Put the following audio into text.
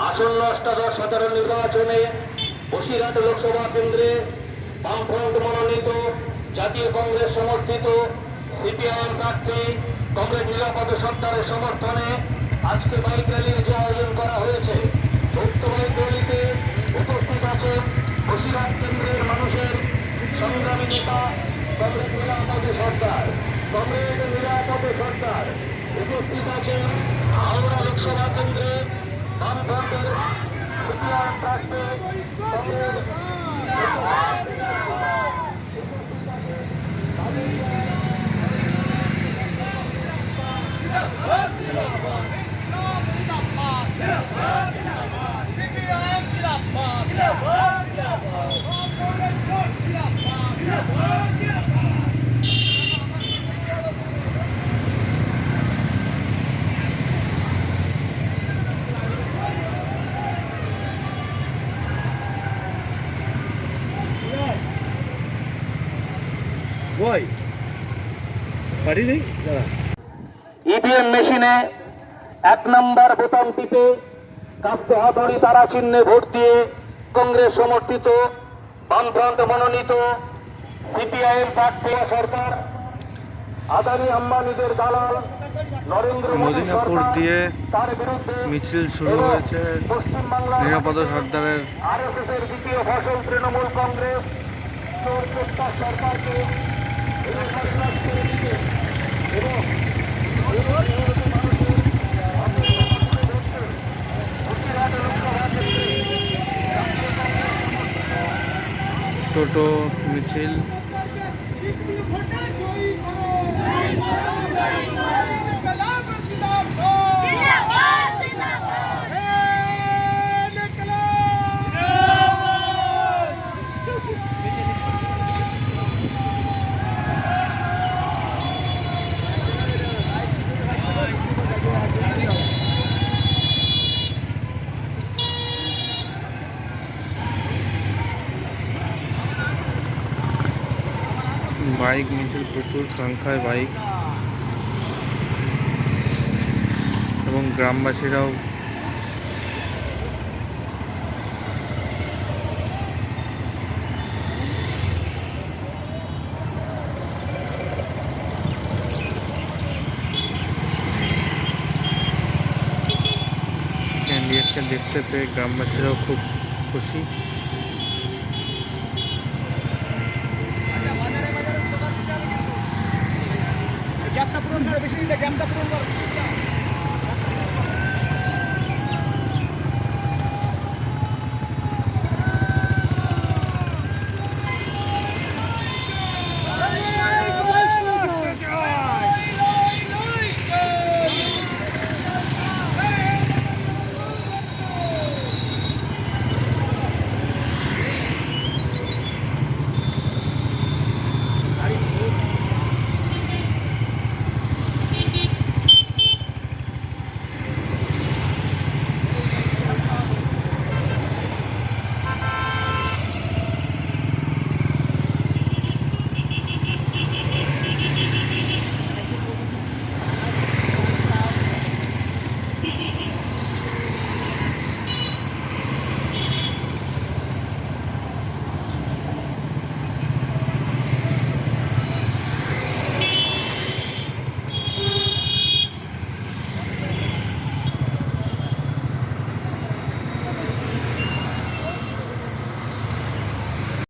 আসন্ন অষ্টাদশ সাধারণ নির্বাচনে বসিরহাট লোকসভা কেন্দ্রে বামফ্রন্ট মনোনীত জাতীয় কংগ্রেস সমর্থিত সিপিআইএম প্রার্থী কংগ্রেস নিরাপদ সরকারের সমর্থনে আজকে বাইক র্যালির যে আয়োজন করা হয়েছে উক্ত বাইক র্যালিতে উপস্থিত আছেন বসিরহাট কেন্দ্রের মানুষের সংগ্রামী নেতা কংগ্রেস নিরাপদ সরকার কংগ্রেস নিরাপদ সরকার উপস্থিত আছেন হাওড়া লোকসভা কেন্দ্রে বামফ্রন্টের সিপিআইএম প্রার্থী কংগ্রেস কই ইভিএম মেশিনে এক নম্বর বোতাম টিপে কাস্তে হাতুড়ি তারা চিহ্নে ভোট দিয়ে কংগ্রেস সমর্থিত বামফ্রন্ট মনোনীত সিপিআইএম প্রার্থী সরকার আদানি আম্বানিদের দালাল নরেন্দ্র মোদী মদিনাপুর সরকার দিয়ে তার বিরুদ্ধে মিছিল শুরু হয়েছে। নিরাপদ সর্দারের আরএসএসের দ্বিতীয় ফসল তৃণমূল কংগ্রেস সরকারকে টোটো মিছিল বাইক মিছিল প্রচুর সংখ্যায় বাইক এবং গ্রামবাসীরাও ক্যান্ডিডেটকে দেখতে পেয়ে গ্রামবাসীরাও খুব খুশি গ্যাপটা পূরণ করে